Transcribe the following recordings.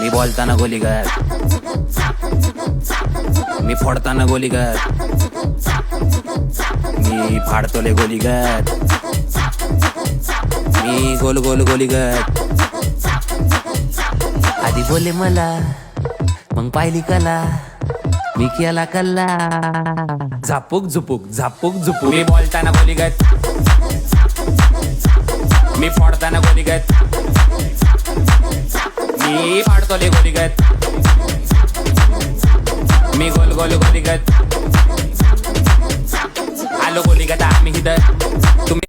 मी बोलताना गोलीगत मी फोडताना गोलीगत मी फाडतोले गोली गर मी गोल गोल गोली गर आधी बोले मला मग पाहिली कला मी केला कल्ला. झापूक झुपूक झापूक झुपूक. मी बोलताना गोलीगत मी फोडताना गोलीगत मी फाडतोले गोलीगत मी गोल गोल गोलीगत आलो गोलीगत आम्ही इथं. तुम्ही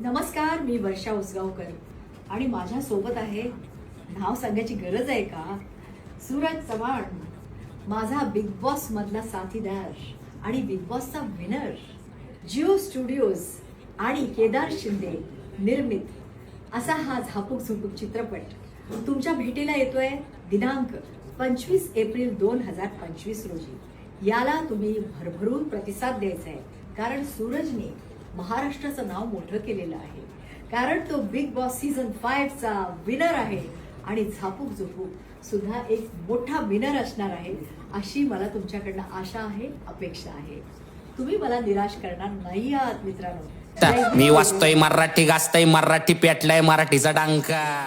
नमस्कार मी वर्षा उसगावकर. आणि माझ्या सोबत आहे नाव सांगायची गरज आहे का? सूरज चव्हाण माझा बिग बॉस मधला साथीदार आणि बिग बॉसचा विनर जिओ स्टुडिओज आणि केदार शिंदे निर्मित. असा हा झापूक झुपूक चित्रपट तुमच्या भेटीला येतोय दिनांक पंचवीस एप्रिल दोन हजार पंचवीस रोजी. याला तुम्ही भरभरून प्रतिसाद द्यायचा आहे कारण सूरजने महाराष्ट्राचं नाव मोठं केलेलं आहे. कारण तो बिग बॉस सीझन चा विनर आहे. आणि झापूक झुपूक सुद्धा एक मोठा विनर असणार आहे अशी मला तुमच्याकडनं आशा आहे अपेक्षा आहे. तुम्ही मला निराश करणार नाही आहात मित्रांनो. मी वाचतोय मराठी गाजतोय मराठी पेटलाय मराठीचा डांका.